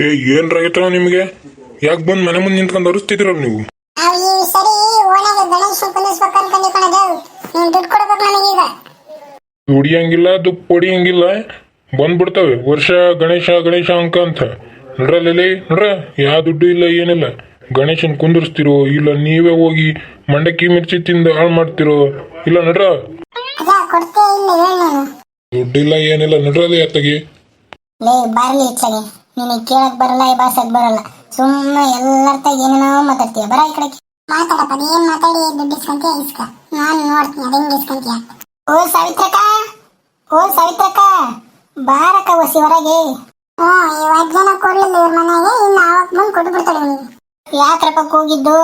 ಏ ಏನ್ರಾಗೈತವ ನಿಮಗೆ? ಯಾಕೆ ಬಂದು ಮನೆ ಮುಂದೆ ನಿಂತ್ಕೊಂಡ್ ಅರಿಸ್ತಿದ್ರಲ್ಲ ನೀವು? ನಾವು ಈ ಸರಿ ಓಣೆಗೆ ಗಣೇಶ ಕುಂದಿಸ್ಬೇಕು ಅನ್ಕೊಂಡು ಕಣದೇವ್ ನೀನ್ ದುಡ್ಡು ಕೊಡ್ಬೇಕು ನನಗೀಗ ದುಡಿಯಂಗಿಲ್ಲ ದುಪ್ಪ ಹೊಡಿಯಂಗಿಲ್ಲ ಬಂದ್ಬಿಡ್ತವೆ. ವರ್ಷ ಗಣೇಶ ಗಣೇಶ ಅಂಕ ಅಂತ. ನಡ್ರಲ್ಲಿ ನೋಡ್ರ? ಯಾವ ದುಡ್ಡು ಇಲ್ಲ ಏನಿಲ್ಲ. ಗಣೇಶನ್ ಕುಂದಿರ್ಸ್ತಿರೋ ಇಲ್ಲ ನೀವೇ ಹೋಗಿ ಮಂಡಕ್ಕಿ ಮಿರ್ಚಿ ತಿಂದು ಹಾಳು ಮಾಡ್ತಿರೋ ಇಲ್ಲ ನಡ್ರ? ಅದ ಕೊಡ್ತೇ ಇಲ್ಲ ಹೇಳ ನೀನು? ದುಡ್ಡಿಲ್ಲ ಏನಿಲ್ಲ. ನಡ್ರಲ್ಲಿ ಅತ್ತಗೆ. ಲೇ ಬರ್ಲಿ ಇಚ್ಛಗೆ ನಿನಗೆ ಕೇಳಕ್ ಬರಲ್ಲ ಈ ಭಾಷೆಗೆ ಬರಲ್ಲ. ಸುಮ್ಮನೆ ಎಲ್ಲರ ತಾಗ ಏನೇನೋ ಮಾತಾಡ್ತೀಯ? ಬರ ಈ ಕಡೆ. ಮಾತಾಡಪ್ಪ ನೀನ್ ಮಾತಾಡಿ ದುಡ್ಡು ಇಸ್ಕೊಂತೀಯ ಇಸ್ಕ. ನಾನು ನೋಡ್ತೀನಿ ಅದ ಹೆಂಗ್ ಇಸ್ಕೊಂತೀಯ? ಓ ಸವಿತ್ರಕ ಓ ಸವಿತ್ರಕ ಬಾರಕ ಒಸಿ ಹೊರಗೆ. ಹ್ಞೂ ಈ ಜನ ಕೊಡ್ಲಿಲ್ಲ ಇವ್ರ ಮನೆಗೆ ಇನ್ನು ಆವಾಗ ಬಂದು ಕೊಟ್ಟು ಬಿಡ್ತಾಳೆ ಯಾಕ್ರಪ್ಪ ಕೂಗಿದ್ದು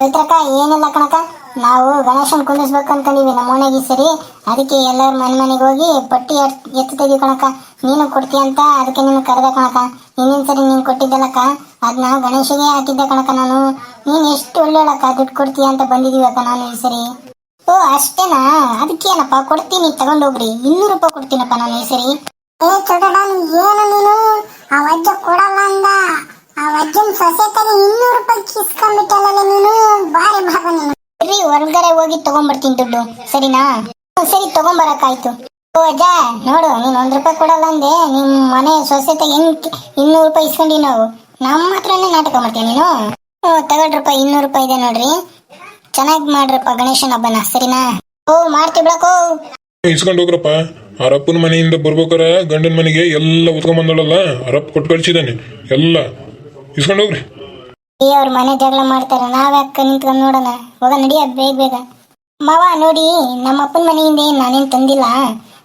ಸವಿತ್ರಕ ಏನಿಲ್ಲ ಕಣಕ ನಾವು ಗಣೇಶನ್ ಕುಂದಿಸ್ಬೇಕು ನೀವು ನಮ್ಮ ಮನೆಗೆ ಸರಿ ಅದಕ್ಕೆ ಎಲ್ಲರ ಮನೆ ಮನೆಗೆ ಹೋಗಿ ಪಟ್ಟಿ ಎತ್ತು ತೆಗಿ ಕಣಕ ನೀನು ಕೊಡ್ತೀಯ ಅಂತ ಅದಕ್ಕೆ ನೀನು ಕರೆದ ಕಣಕ. ನಿನ್ನ ಸರಿ ನೀನು ಕೊಟ್ಟಿದ್ದಲ್ಲಕ್ಕ. ಅದನ್ನ ಗಣೇಶಗೆ ಹಾಕಿದ್ದೆ ಕಣಕ ನಾನು. ನೀನು ಎಷ್ಟು ಒಳ್ಳೆಯಳಕ್ಕ, ದುಡ್ಡು ಕೊಡ್ತೀಯ ಅಂತ ಬಂದಿದೀವಿ ಅಕ್ಕ ನಾನು ಈ ಸರಿ. ಓ, ಅಷ್ಟೇನಾ? ಅದಕ್ಕೇನಪ್ಪ ಕೊಡ್ತೀನಿ, ತಗೊಂಡೋಗ್ರಿ. ಇನ್ನೂರು ರೂಪಾಯಿ ಕೊಡ್ತೀನಪ್ಪ ನಾನು ಈ ಸರಿ. ಏ ಏನು ನೀನು? ಆ ವಜ್ಜ ಕೊಡಲ್ಲ ಅಂದ. ಆ ವಜ್ಜನ್ ಸೊಸೆ ತಗ ಇನ್ನೂರು ರೂಪಾಯಿ ಕಿಸ್ಕೊಂಡ್ಬಿಟ್ಟಲ್ಲ ನೀನು. ಬಾರಿ ಭಾಗ ನೀನು. ರೀ ಹೊರಗಡೆ ಹೋಗಿ ತಗೊಂಡ್ಬರ್ತೀನಿ ದುಡ್ಡು, ಸರಿನಾ? ಸರಿ, ತಗೊಂಬರಕ್ಕಾಯ್ತು. ಓ ನೋಡು, ನೀನು ಒಂದ್ ರೂಪಾಯಿ ಕೊಡಲ್ಲ ಅಂದೆ, ನಿಮ್ ಮನೆ ಸೊಸೆ ತಗ ಹೆಂಗ್ ಇನ್ನೂರು ರೂಪಾಯಿ ಇಸ್ಕೊಂಡಿ ನಾವು. ನಮ್ಮ ಹತ್ರನೇ ನಾಟಕ ಮಾಡ್ತೀಯ ನೀನು? ಓ ತಗೊಳ್ರಪ್ಪ ಇನ್ನೂರು ರೂಪಾಯಿ ಇದೆ ನೋಡ್ರಿ. ಚೆನ್ನಾಗಿ ಮಾಡ್ರಪ್ಪ ಗಣೇಶನ ಹಬ್ಬನ, ಸರಿನಾ? ಓ ಮಾಡ್ತೀವಿ ಬಿಡಕೋ ಇಸ್ಕೊಂಡು ಹೋಗ್ರಪ್ಪ. ಅರಪ್ಪನ ಮನೆಯಿಂದ ಬರ್ಬೇಕಾರ, ಗಂಡನ ಮನೆಗೆ ಎಲ್ಲ ಉತ್ಕೊಂಡ್ ಅರಪ್ಪ ಕೊಟ್ಟು ಕಳ್ಸಿದ್ದಾನೆ, ಎಲ್ಲ. ಇಸ್ಕೊಂಡು ಹೋಗ್ರಿ. ಅವ್ರ ಮನೆ ಜಗಳ ಮಾಡ್ತಾರೆ. ನಾವ್ಯಾಕ ನಿಂತ್ಕೊಂಡು ನೋಡೋಣ? ಹೋಗ ನಡಿಯ ಬೇಗ ಬೇಗ. ಮಾವ, ನೋಡಿ, ನಮ್ಮ ಅಪ್ಪನ ಮನೆಯಿಂದ ನಾನೇನ್ ತಂದಿಲ್ಲ?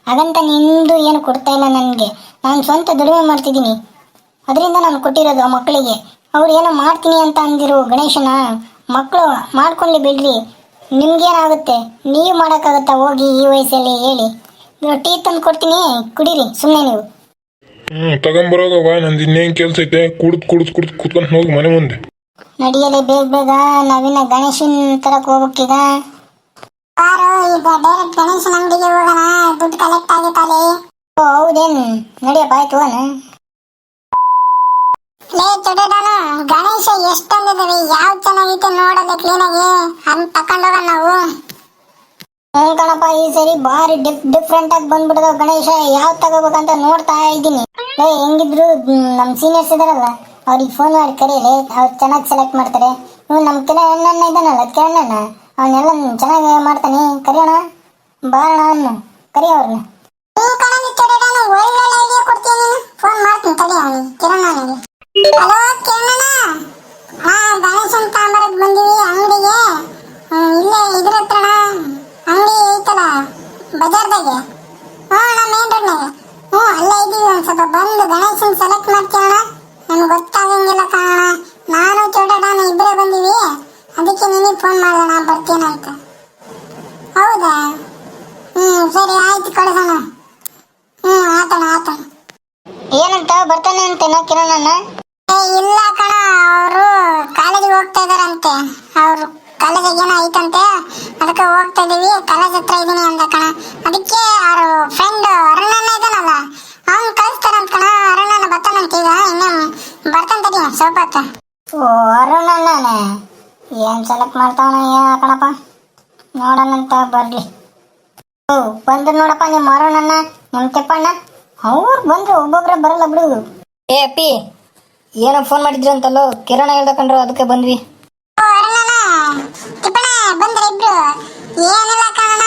ಹಾಗಂತ ನಿಂದು ಏನು ಕೊಡ್ತಾ ಇಲ್ಲ ನನಗೆ. ನಾನು ಸ್ವಂತ ದುಡಿಮೆ ಮಾಡ್ತಿದ್ದೀನಿ. ಅದರಿಂದ ನಾನು ಕೊಟ್ಟಿರೋದು ಆ ಮಕ್ಕಳಿಗೆ. ಅವ್ರು ಏನೋ ಮಾಡ್ತೀನಿ ಅಂತ ಅಂದಿರು ಗಣೇಶನ. ಮಕ್ಕಳು ಮಾಡ್ಕೊಳ್ಳಿ ಬಿಡ್ರಿ ನಿಮ್ಗೇನಾಗುತ್ತೆ? ನೀವು ಮಾಡೋಕ್ಕಾಗತ್ತಾ? ಹೋಗಿ ಈ ವಯಸ್ಸಲ್ಲಿ ಹೇಳಿ. ಟೀ ತಂದು ಕೊಡ್ತೀನಿ. ಕುಡೀರಿ ಸುಮ್ಮನೆ ನೀವು. ಹ್ಞೂ ತಗೊಂಬರೋಗವ ನಂದು ಇನ್ನೇನು ಕೆಲಸ ಐತೆ? ಕುಡ್ದು ಕುಡ್ದು ಕುಡ್ದು ಕುತ್ಕೊಂಡು ಹೋಗಿ ಮನೆ ಮುಂದೆ. ನಡಿಯಲಿ ಬೇಗ ಬೇಗ ನವೀನ ಗಣೇಶನ್ ತರಕ್ ಹೋಗ್ಬೇಕೀಗ. ಬಾರೋ ಈಗ ಡೈರೆಕ್ಟ್ ಗಣೇಶನ ಅಂಗಡಿಗೆ ಹೋಗೋಣ ದುಡ್ಡು ಕಲೆಕ್ಟ್ ಆಗಿತ್ತಲ್ಲಿ ಓ ಹೌದೇನು? ನಡಿಯಪ್ಪ ಆಯ್ತು ಹೋಗೋಣ. ಲೇ ಚೊಡಡಾನು ಗಣೇಶ ಎಷ್ಟೊಂದಿದಾವೆ ಯಾವ ಚೆನ್ನಾಗೈತೆ ನೋಡಲ್ಲ ಕ್ಲೀನಾಗಿ ಅಂತ ತಕೊಂಡೋಗೋಣ ನಾವು. ಹ್ಞೂ ಕಣಪ್ಪ ಈ ಸರಿ ಬಾರಿ ಡಿಫ್ ಡಿಫ್ರೆಂಟ್ ಆಗಿ ಬಂದ್ಬಿಡದ ಗಣೇಶ ಯಾವ ತಗೋಬೇಕಂತ ನೋಡ್ತಾ ಇದ್ದೀನಿ. ಏ ಹೆಂಗಿದ್ರು ನಮ್ಮ ನಮ್ ಸೀನಿಯರ್ಸ್ ಇದಾರಲ್ಲ. ಅವ್ರಿಗೆ ಫೋನ್ ಮಾಡಿ ಕರೀಲಿ ಅವ್ರು ಚೆನ್ನಾಗಿ ಸೆಲೆಕ್ಟ್ ಮಾಡ್ತಾರೆ. ಇವ್ ನಮ್ಮ ಕೆಲ ಅಣ್ಣ ಇದ್ದಾನಲ್ಲ ಅದಕ್ಕೆ ಅಣ್ಣ ಅವನ್ನೆಲ್ಲ ಚೆನ್ನಾಗಿ ಮಾಡ್ತಾನೆ, ಕರಿಯೋಣ? ಬಾರಣ ಅನ್ನು ಕರಿ ಅವ್ರನ್ನ ಫೋನ್ ಮಾಡ್ತೀನಿ ಹಲೋ ಕಿರಣ್ ಹಾ ಗಣೇಶನ್ ತಾಂಬರಕ್ ಬಂದಿವಿ ಅಂಗಡಿಗೆ ಇಲ್ಲೇ ಇದ್ರ ಹತ್ರಣ ಅಂಗಡಿ ಐತಲ್ಲ ಬಜಾರ್ದಾಗೆ ಹ್ಞೂ ಅಣ್ಣ ಮೇನ್ ರೋಡ್ನಾಗ ಹ್ಞೂ ಅಲ್ಲೇ ಇದೀವಿ ಒಂದು ಸ್ವಲ್ಪ ಬಂದು ಗಣೇಶನ್ ಸೆಲೆಕ್ಟ್ ಮಾಡ್ತೀವಣ್ಣ ನಮ್ಗೆ ಗೊತ್ತಾಗಂಗಿಲ್ಲ ಕಾಣೋಣ ನಾನು ಚೋಟಣ್ಣ ಇಬ್ಬರೇ ಬಂದೀವಿ ಅದಕ್ಕೆ ನಿನಗೆ ಫೋನ್ ಮಾಡೋಣ ಬರ್ತೀನಂತ ಹೌದಾ ಹ್ಞೂ ಸರಿ ಆಯ್ತು ಕಳ್ಸೋಣ ಹ್ಞೂ ಆತಣ ಆತಣ ಏನಂತ ಅಂತೇನೋ ಕಿರಣಣ್ಣ ಏ ಇಲ್ಲ ಕಣ ಅವರು ಕಾಲೇಜಿಗೆ ಹೋಗ್ತಾ ಇದಾರಂತೆ ಅವರು ಕಾಲೇಜಿಗೆ ಏನೋ ಐತಂತೆ ಅದಕ್ಕೆ ಹೋಗ್ತಾ ಇದೀವಿ. ಕಾಲೇಜ್ ಹತ್ರ ಇದೀನಿ ಅಂದ ಕಣ. ಅದಕ್ಕೆ ಅವ್ರ ಫ್ರೆಂಡ್ ಅರುಣಣ್ಣ ಇದಾನಲ್ಲ ಅವ್ನು ಕಳಿಸ್ತಾರಂತ ಕಣ. ಅರುಣಣ್ಣ ಬರ್ತಾನಂತ ಈಗ ಇನ್ನೇ ಬರ್ತಾನ ತಡಿ ಸ್ವಲ್ಪ ಹೊತ್ತು ಓ ಅರುಣಣ್ಣನೇ. ಏನ್ ಸೆಲೆಕ್ಟ್ ಮಾಡ್ತಾವಣ ಏನು ಕಣಪ್ಪ? ನೋಡೋಣಂತ ಬರ್ಲಿ. ಓ ಬಂದ್ರು ನೋಡಪ್ಪ ನಿಮ್ಮ ಅರುಣಣ್ಣ ನಿಮ್ಮ ತೆಪ್ಪಣ್ಣ. ಅವ್ರು ಬಂದ್ರು ಒಬ್ಬೊಬ್ರೆ ಬರಲ್ಲ ಬಿಡು. ಏ ಅಪ್ಪಿ ಏನೋ ಫೋನ್ ಮಾಡಿದ್ರಿ ಅಂತಲ್ಲೋ. ಕಿರಣ ಹೇಳ್ದಕಂಡ್ರು ಅದಕ್ಕೆ ಬಂದ್ವಿ. ಓ ಅರುಣಣ್ಣ. ತಿಪ್ಪಣ್ಣ ಬಂದ್ರ ಇಬ್ರು? ಏನೆಲ್ಲ ಕಾರಣ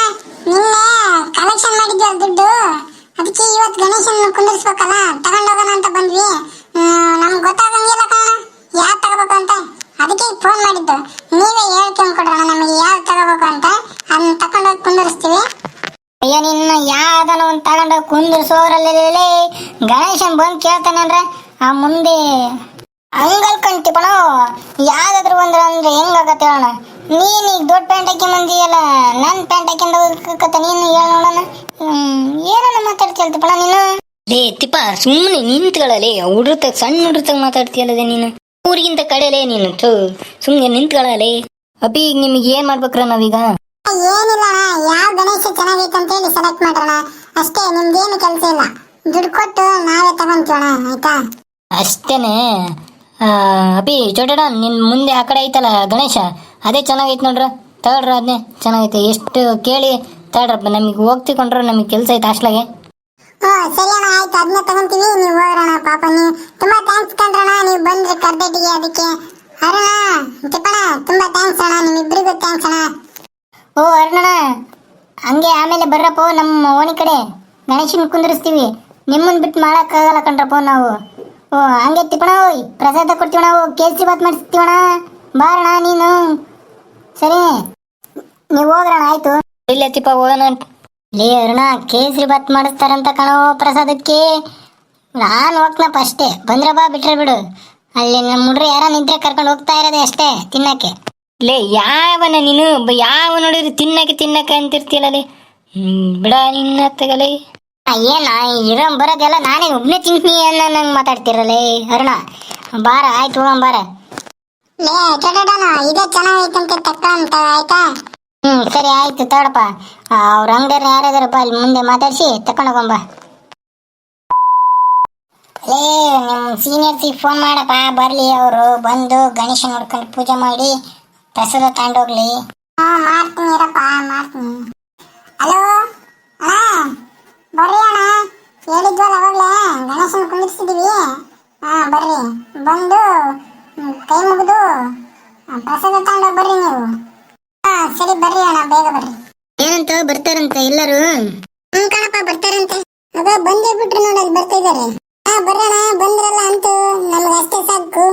ನಿನ್ನೆ ಕಲೆಕ್ಷನ್ ಮಾಡಿದ್ವಲ್ಲ ದುಡ್ಡು? ಅದಕ್ಕೆ ಇವತ್ತು ಗಣೇಶನ್ ಕುಂದಿರ್ಸ್ಬೇಕಲ್ಲ ತಗೊಂಡೋಗೋಣ ಅಂತ ಬಂದ್ವಿ. ಹ್ಮ್, ನಮ್ಗ್ ಗೊತ್ತಾಗಂಗಿಲ್ಲ ಕಾರಣ ಯಾವ್ದು ತಗೋಬೇಕು ಅಂತ? ಅದಕ್ಕೆ ಫೋನ್ ಮಾಡಿದ್ದು. ನೀವೇ ಹೇಳ್ಕೊಂಡ್ ಕೊಡ್ರಣ ನಮಗೆ ಯಾವ್ದು ತಗೋಬೇಕು ಅಂತ. ಅದನ್ನ ತಗೊಂಡೋಗಿ ಕುಂದಿರಿಸ್ತೀವಿ. ಒಂದು ತಗೊಂಡು ಕುಂದಿರ್ಸೋದ್ರಲ್ಲಿ ಗಣೇಶನ್ ಬಂದು ಕೇಳ್ತಾನೆ ಅಂದ್ರೆ ಆ ಮುಂದೆ ಹಂಗಲ್ಕೊಂತಿಪ್ಪಣ ಯಾವ್ದಾದ್ರು ಒಂದ್ರ ಅಂದ್ರೆ ಹೆಂಗಾಗತ್ತೆ ಹೇಳೋಣ. ನೀನ್ ಈಗ ದೊಡ್ಡ ಪ್ಯಾಂಟ್ ಹಾಕಿ ಮಂದಿಯಲ್ಲ ನನ್ ಪ್ಯಾಂಟ್ ಹಾಕಿಂದ ಹೋಗಕತ್ತ ನೀನು? ಹೇಳ ನೋಡೋಣ. ಹ್ಮ್ ಏನನ್ನ ಮಾತಾಡ್ತಿಲ್ತಿಪ್ಪಣ ನೀನು? ಲೇ ತಿಪ್ಪ ಸುಮ್ಮನೆ ನಿಂತ್ಕೊಳ್ಳಲೇ. ಹುಡುಗ ಸಣ್ಣ ಹುಡುತಾಗ ಮಾತಾಡ್ತೀಯಲ್ಲದೆ ನೀನು? ಊರಿಗಿಂತ ಕಡೆಲೆ ನೀನು ಥು. ಸುಮ್ಮನೆ ನಿಂತ್ಕೊಳ್ಳಲೇ. ಅಪ್ಪಿ ಈಗ ನಿಮಗೆ ಏನ್ ಮಾಡ್ಬೇಕ್ರ ನಾವೀಗ? ಏನಿಲ್ಲ ಯಾವ ಗಣೇಶ ಚೆನ್ನಾಗೈತೆ ಅಂತ ಹೇಳಿ ಸೆಲೆಕ್ಟ್ ಮಾಡೋಣ ಅಷ್ಟೇ ನಿಮ್ಗೇನು ಕೆಲಸ ಇಲ್ಲ. ದುಡ್ಡು ಕೊಟ್ಟು ನಾವೇ ತಗೊಂತೀವಣ ಆಯ್ತಾ? ಅಷ್ಟೇನೆ. ಆ, ಅಪಿ ಚೋಟಡ ನಿನ್ ಮುಂದೆ ಆ ಕಡೆ ಐತಲ್ಲ ಗಣೇಶ ಅದೇ ಚೆನ್ನಾಗೈತೆ ನೋಡ್ರ. ತಗೊಳ್ರ ಅದನ್ನೇ ಚೆನ್ನಾಗೈತೆ. ಎಷ್ಟು ಕೇಳಿ ತಗೊಳ್ರಪ್ಪ ನಮಗೆ ಹೋಗ್ತಿಕೊಂಡ್ರ ನಮಗೆ ಕೆಲಸ ಐತೆ ಅಷ್ಟಾಗೆ ಓ ಸರಿ ಅಣ್ಣ ಆಯ್ತು. ಅದನ್ನ ತಗೊಂತೀವಿ. ನೀವು ಹೋಗ್ರಣ ಪಾಪ ನೀವು ತುಂಬಾ ಥ್ಯಾಂಕ್ಸ್ ಕಣ್ರಣ್ಣ. ನೀವು ಬಂದ್ರಿ ಕರ್ದಟ್ಟಿಗೆ ಅದಕ್ಕೆ. ಅರುಣ ತಿಪ್ಪಣ್ಣ ತುಂಬಾ ಥ್ಯಾಂಕ್ಸ್ ಅಣ್ಣ. ನಿಮ್ಮಿಬ್ಬರಿಗೂ ಥ್ಯಾಂಕ್ಸ್ ಅಣ್ಣ. ಓ ಅರುಣಣ್ಣ. ಹಂಗೆ ಆಮೇಲೆ ಬರ್ರಪ್ಪ ನಮ್ಮ ಓಣಿ ಕಡೆ. ಗಣೇಶನ್ ಕುಂದಿರಿಸ್ತೀವಿ. ನಿಮ್ಮನ್ನ ಬಿಟ್ಟು ಮಾಡಕ್ಕಾಗಲ್ಲ ಕಣ್ರಪ್ಪ ನಾವು. ಓ ಹಂಗೆ ತಿಪ್ಪಣ ಓಯ್ ಪ್ರಸಾದ ಕೊಡ್ತೀವಣ ಓ ಕೇಸರಿ ಬಾತ್ ಮಾಡಿಸ್ತೀವಣ ಬಾರಣ ನೀನು. ಸರಿ. ನೀವು ಹೋಗ್ರಣ ಆಯ್ತು. ಇಲ್ಲ ತಿಪ್ಪ ಹೋಗೋಣ ಲೇ ಅರುಣ ಕೇಸರಿ ಬಾತ್ ಮಾಡಿಸ್ತಾರಂತ ಕಣೋ ಪ್ರಸಾದಕ್ಕೆ. ನಾನು ಹೋಗ್ನಪ್ಪ ಅಷ್ಟೇ. ಬಂದ್ರಪ್ಪ ಬಾ ಬಿಟ್ರೆ ಬಿಡು. ಅಲ್ಲಿ ನಮ್ಮ ಹುಡ್ರು ಯಾರ ನಿದ್ರೆ ಕರ್ಕೊಂಡು ಹೋಗ್ತಾ ಇರೋದೇ ಅಷ್ಟೇ ತಿನ್ನಕ್ಕೆ. ಲೇ ಯಾವನ ನೀನು? ಯಾವ ನೋಡಿದ್ರು ತಿನ್ನಕ್ಕೆ ತಿನ್ನಕ್ಕೆ ಅಂತಿರ್ತೀಯಲ್ಲ ಲೇ ಬಿಡ ನಿನ್ನ ತಗಲೇ ಏನ ಇರೋ ಬರೋದೆಲ್ಲ ನಾನೇ ಒಬ್ನೇ ತಿಂತೀನಿ ಅನ್ನೋ ನಂಗೆ ಮಾತಾಡ್ತಿರಲೇ ಅರುಣ. ಬಾರ ಆಯ್ತು ಹೋಗಂ ಬಾರ. ಲೇ ಚಟಡನ ಇದೇ ಚೆನ್ನಾಗೈತಂತೆ ತಕ್ಕ ಅಂತ ಆಯ್ತಾ? ಹ್ಮ್ ಸರಿ ಆಯ್ತು ತಗೊಳಪ್ಪ. ಅವ್ರ ಅಂಗಡಿಯವ್ರ ಬಾ ಅಲ್ಲಿ ಮುಂದೆ ಮಾತಾಡ್ಸಿ ತಕೊಂಡು ಹೋಗಂಬ ಲೇ ನಿಮ್ ಸೀನಿಯರ್ಸಿಗೆ ಫೋನ್ ಮಾಡಪ್ಪ ಬರ್ಲಿ ಅವರು ಬಂದು ಗಣೇಶ ನೋಡ್ಕೊಂಡು ಪೂಜೆ ಮಾಡಿ. ಪ್ರಸಾದ ತಗೊಂಡೋಗ್ಲಿ ಹಾ ಮಾಡ್ತೀನಿ ಇರಪ್ಪ ಮಾಡ್ತೀನಿ. ಹಲೋ ಅಣ್ಣ ಬರ್ರಿ ಅಣ್ಣ. ಹೇಳಿದ್ವಲ್ಲ ಅವಾಗಲೇ ಗಣೇಶನ ಕುಂದಿರ್ಸಿದೀವಿ. ಹಾ ಬರ್ರಿ. ಬಂದು ಕೈ ಮುಗಿದು ಪ್ರಸಾದ ತಗೊಂಡು ಬರ್ರಿ ನೀವು. ಹಾ ಸರಿ ಬರ್ರಿ ಅಣ್ಣ ಬೇಗ ಬರ್ರಿ. ಏನಂತ ಬರ್ತಾರಂತೆ ಎಲ್ಲರೂ? ಹ್ಮ್ ಕಣಪ್ಪ ಬರ್ತಾರಂತೆ. ಅದ ಬಂದೇ ಬಿಟ್ರು ನೋಡಿ ಅಲ್ಲಿ ಬರ್ತಾ ಇದಾರೆ ಹಾ ಬರ್ರಣ ಬಂದ್ರಲ್ಲ ಅಂತೂ ನಮ್ಗೆ ಅಷ್ಟೇ ಸಾಕು.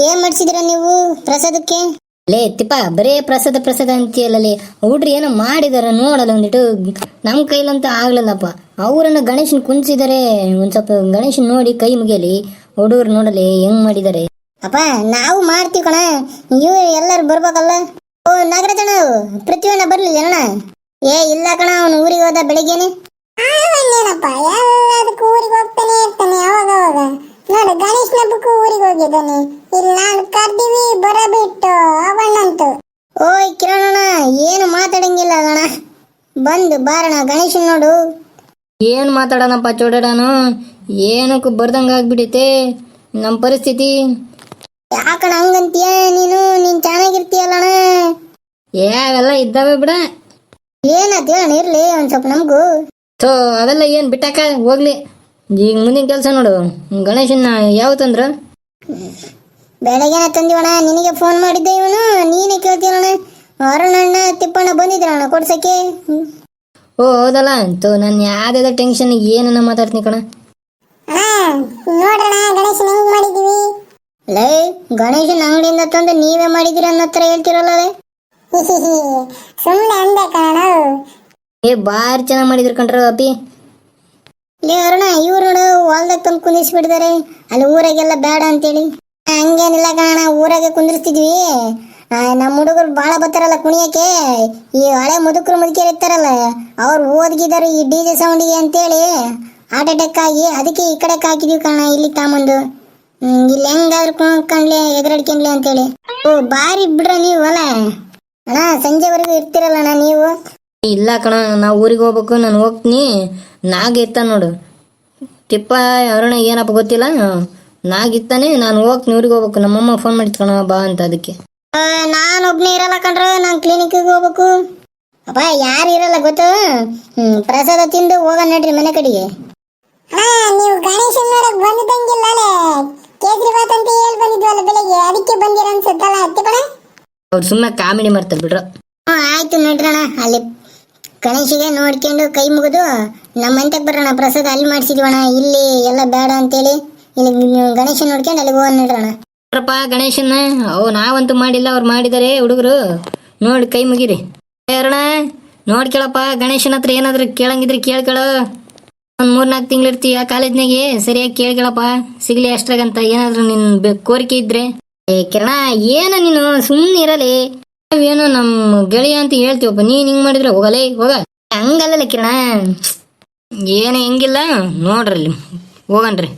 ಏನ್ ಮಾಡ್ಸಿದಿರ ನೀವು ಪ್ರಸಾದಕ್ಕೆ? ಲೇ ತಿಪ್ಪ ಬರೇ ಪ್ರಸಾದ ಪ್ರಸಾದ ಅಂತ ಹೇಳಲಿ ಹುಡ್ರು ಏನೋ ಮಾಡಿದಾರ ನೋಡಲ್ಲ ಒಂದಿಟ್ಟು. ನಮ್ಮ ಕೈಲಂತ ಆಗ್ಲಿಲ್ಲಪ್ಪ. ಅವರನ್ನ ಗಣೇಶನ್ ಕುಂಚಿದಾರೆ. ಒಂದ್ ಸ್ವಲ್ಪ ಗಣೇಶನ್ ನೋಡಿ ಕೈ ಮುಗಿಯಲಿ. ಹುಡುಗರು ನೋಡಲಿ ಹೆಂಗ್ ಮಾಡಿದಾರೆ. ಅಪ್ಪ ನಾವು ಮಾಡ್ತೀವಿ ಕಣ. ನೀವು ಎಲ್ಲರೂ ಬರ್ಬೇಕಲ್ಲ. ಓ ನಾಗರಾಜಣ್ಣ ಪ್ರತಿಯೊಂದ ಬರ್ಲಿಲ್ಲ ಅಣ್ಣ ಏ ಇಲ್ಲ ಕಣ ಅವನು ಊರಿಗೆ ಹೋದ ಬೆಳಿಗ್ಗೆನೆ. ಏನಪ್ಪ ಎಲ್ಲದಕ್ಕೂ ಊರಿಗೆ ಹೋಗ್ತಾನೆ ಇರ್ತಾನೆ ಅವಾಗ ಅವಾಗ ನೋಡು ಗಣೇಶನ ಹಬ್ಬಕ್ಕೂ ಊರಿಗೆ ಹೋಗಿದ್ದಾನೆ ಇಲ್ಲಿ ನಾನು ಕರ್ದಿವಿ ಬರಬಿಟ್ಟು ಅವಣ್ಣಂತು ಓಯ್ ಕಿರಣಣ್ಣ ಏನು ಮಾತಾಡಂಗಿಲ್ಲ ಅಣ್ಣ ಬಂದು ಬಾರಣ ಗಣೇಶನ್ ನೋಡು. ಏನ್ ಮಾತಾಡೋಣಪ್ಪ ಚೋಡಾಣ ಏನಕ್ಕೂ ಬರ್ದಂಗ ಆಗ್ಬಿಟ್ಟೈತೆ ನಮ್ಮ ಪರಿಸ್ಥಿತಿ. ಯಾಕಣ ಹಂಗಂತೀಯ ನೀನು? ನೀನ್ ಚೆನ್ನಾಗಿರ್ತೀಯಲ್ಲಣ ಯಾವೆಲ್ಲ ಇದ್ದಾವೆ ಬಿಡ. ಏನಂತ ಹೇಳಣ ಇರ್ಲಿ ಒಂದ್ ಸ್ವಲ್ಪ ನಮಗೂ. ಸೊ ಅವೆಲ್ಲ ಏನ್ ಬಿಟ್ಟಾಕ? ಹೋಗ್ಲಿ. ಈಗ ಮುಂದಿನ ಕೆಲಸ ನೋಡು. ಗಣೇಶನ್ನ ಯಾವತ್ತಂದ್ರ? ಬೆಳಗ್ಗೆನ ತಂದಿವಣ ನಿನಗೆ ಫೋನ್ ಮಾಡಿದ್ದೆ ಇವನು. ನೀನೇ ಕೇಳ್ತೀವಣ್ಣ ಅರುಣಣ್ಣ ತಿಪ್ಪಣ್ಣ ಬಂದಿದ್ರಣ್ಣ ಕೊಡ್ಸಕ್ಕೆ. ಓ ಹೌದಲ್ಲ. ನನ್ನ ನಾನು ಯಾವ್ದಾದ ಟೆನ್ಷನ್ ಏನನ್ನ ಮಾತಾಡ್ತೀನಿ ಕಣ. ನೋಡ್ರಣ ಗಣೇಶನ್ ಹೆಂಗ್ ಮಾಡಿದೀವಿ ಲೇ ಗಣೇಶನ ಅಂಗಡಿಯಿಂದ ತಂದು ನೀವೇ ಮಾಡಿದಿರ ಅನ್ನೋ ಹತ್ರ ಹೇಳ್ತಿರಲ್ಲ ಸುಮ್ಮನೆ ಅಂದೆ ಕಣ ಏ ಬಾರಿ ಚೆನ್ನಾಗಿ ಮಾಡಿದ್ರು ಕಣ್ರ ಅಪಿ ಲೇ ಅರುಣ ಇವ್ರು ನೋಡು ಹೊಲ್ದಾಗ ತಂದು ಕುಂದಿಸ್ಬಿಟ್ಟಿದ್ದಾರೆ ಅಲ್ಲಿ ಊರಾಗೆಲ್ಲ ಬೇಡ ಅಂತೇಳಿ. ಹಂಗೇನಿಲ್ಲ ಕಾಣ ಊರಾಗೆ ಕುಂದಿರ್ಸ್ತಿದ್ವಿ. ಆ, ನಮ್ಮ ಹುಡುಗರು ಬಾಳ ಬರ್ತಾರಲ್ಲ ಕುಣಿಯಕ್ಕೆ. ಈ ಹಳೆ ಮುದುಕರು ಮುದುಕಿಯರು ಇರ್ತಾರಲ್ಲ ಅವ್ರು ಓದ್ಗಿದಾರು ಈ ಡಿ ಜೆ ಸೌಂಡಿಗೆ ಅಂತೇಳಿ. ಹಾರ್ಟ್ ಅಟ್ಯಾಕ್ ಆಗಿ ಅದಕ್ಕೆ ಈ ಕಡೆ ಹಾಕಿದೀವಿ ಕಾಣ ಇಲ್ಲಿ ತಾಮಂದು ಇಲ್ಲಿ ಹೆಂಗಾದ್ರು ಕುಣ್ಕಂಡ್ಲಿ ಎಗರಾಡ್ಕೊಂಡ್ಲಿ ಅಂತೇಳಿ. ಓ ಬಾರಿ ಬಿಡ್ರ ಅಲ್ಲ ಅಣ್ಣ ಸಂಜೆವರೆಗೂ ಇರ್ತಿರಲ್ಲಣ್ಣ ನೀವು? ಇಲ್ಲ ಕಣ ನಾ ಊರಿಗೆ ಹೋಗ್ಬೇಕು ನಾನು ಹೋಗ್ತೀನಿ. ನಾಗ ಇತ್ತ ನೋಡು. ತಿಪ್ಪ ಅರುಣ ಏನಪ್ಪ ಗೊತ್ತಿಲ್ಲ? ನಾಗ ಇತ್ತಾನೆ ನಾನು ಹೋಗ್ತೀನಿ ಊರಿಗೆ ಹೋಗ್ಬೇಕು. ನಮ್ಮಮ್ಮ ಫೋನ್ ಕಣ ಬಾ ಅಂತ ಅದಕ್ಕೆ. ನಾನು ಒಬ್ನೇ ಇರಲ್ಲ ಕಣ್ರ ನಾನ್ ಕ್ಲಿನಿಕ್ ಹೋಗ್ಬೇಕು. ಅಪ್ಪ ಯಾರು ಇರಲ್ಲ ಗೊತ್ತು? ಹ್ಮ್ ಪ್ರಸಾದ ತಿಂದು ಹೋಗೋಣ ನಡ್ರಿ ಮನೆ ಕಡೆಗೆ. ನೀವು ಗಣೇಶನ್ ನೋಡಕ್ ಬಂದಿದ್ದಂಗಿಲ್ಲ ಕೇಜ್ರಿವಾತ್ ಅಂತ ಹೇಳಿ ಬಂದಿದ್ವಲ್ಲ ಬೆಳಿಗ್ಗೆ ಅದಕ್ಕೆ ಬಂದಿರ ಅನ್ಸುತ್ತಲ್ಲ ಹತ್ತಿಪಣ ಅವ್ರು ಸುಮ್ಮನೆ ಕಾಮಿಡಿ ಮಾಡ್ತಾರೆ ಬಿಡ್ರ. ಆಯ್ತು ನಡ್ರಣ ಅಲ್ಲಿ ಗಣೇಶಿಗೆ ನೋಡ್ಕೊಂಡು ಕೈ ಮುಗಿದು, ನಮ್ಮ ಬರೋಣ, ಪ್ರಸಾದ ಅಲ್ಲಿ ಮಾಡಿಸಿದ್ವಣ ಇಲ್ಲಿ ಎಲ್ಲ ಬೇಡ ಅಂತೇಳಿ ಇಲ್ಲಿ ಗಣೇಶ ನೋಡ್ಕೊಂಡು ಅಲ್ಲಿಗೆ ಹೋಗೋಣ ನೋಡೋಣ ನೋಡ್ರಪ್ಪ ಗಣೇಶನ ಓ ನಾವಂತೂ ಮಾಡಿಲ್ಲ, ಅವ್ರು ಮಾಡಿದಾರೆ, ಹುಡುಗರು. ನೋಡಿ, ಕೈ ಮುಗಿರಿ. ಅರಣ ನೋಡ್ಕೇಳಪ್ಪ ಗಣೇಶನ ಹತ್ರ ಏನಾದ್ರು ಕೇಳಂಗಿದ್ರೆ ಕೇಳ್ಕೊಳೋ. ಒಂದು ಮೂರ್ನಾಲ್ಕು ತಿಂಗಳು ಇರ್ತೀಯ ಕಾಲೇಜ್ನಾಗೆ, ಸರಿಯಾಗಿ ಕೇಳ್ಕೊಳಪ್ಪ. ಸಿಗ್ಲಿ ಅಷ್ಟ್ರಾಗಂತ ಏನಾದ್ರು ನಿನ್ ಬೆ- ಕೋರಿಕೆ ಇದ್ರೆ. ಏ, ಕಿರಣ, ಏನು ನೀನು ಸುಮ್ಮನೆ ಇರಲಿ ಏನೋ ನಮ್ಮ ಗೆಳೆಯ ಅಂತ ಹೇಳ್ತೀವಪ್ಪ ನೀನ್ ಹಿಂಗ್ ಮಾಡಿದ್ರೆ ಹೋಗಲೇ ಹೋಗ. ಹಂಗಲ್ಲ ಕಿರಣ ಏನು ಹೆಂಗಿಲ್ಲ ನೋಡ್ರಿ ಹೋಗನ್ರಿ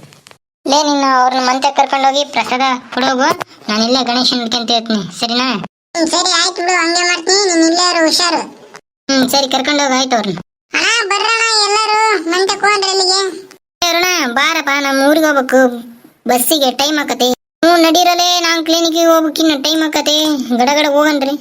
ಲೇ ನಿನ್ನ ಅವ್ರನ್ನ ಮಂತೆ ಕರ್ಕೊಂಡೋಗಿ ಪ್ರಸಾದ ಕೊಡೋಗು ನಾನು ಇಲ್ಲೇ ಗಣೇಶನ್ ಹಿಡ್ಕೊಂತ ಹೇಳ್ತೀನಿ ಸರಿನಾ? ಸರಿ ಆಯ್ತು ಬಿಡು ಹಂಗೆ ಮಾಡ್ತೀನಿ ನೀನು ಇಲ್ಲೇ ಇರು ಹುಷಾರು. ಹ್ಮ್ ಸರಿ ಕರ್ಕೊಂಡು ಹೋಗ್ ಆಯ್ತು ಅವ್ರನ್ನ. ಅಣ್ಣ ಬರ್ರಣ ಎಲ್ಲರೂ ಮಂತೆ ಹೋಗ್ರಿ ಅಲ್ಲಿಗೆ. ಅರುಣ ಬಾರಪ್ಪ ನಮ್ಮ ಊರಿಗೆ ಹೋಗ್ಬೇಕು. ಬಸ್ಸಿಗೆ ಟೈಮ್ ಆಕತಿ. ಹ್ಞೂ ನಡೀರಲೇ ನಾನು ಕ್ಲಿನಿಕ್ಗೆ ಹೋಗ್ಬೇಕಿನ್ನ ಟೈಮ್ ಆಕತೆ ಗಡ ಗಡ ಹೋಗನ್ರಿ.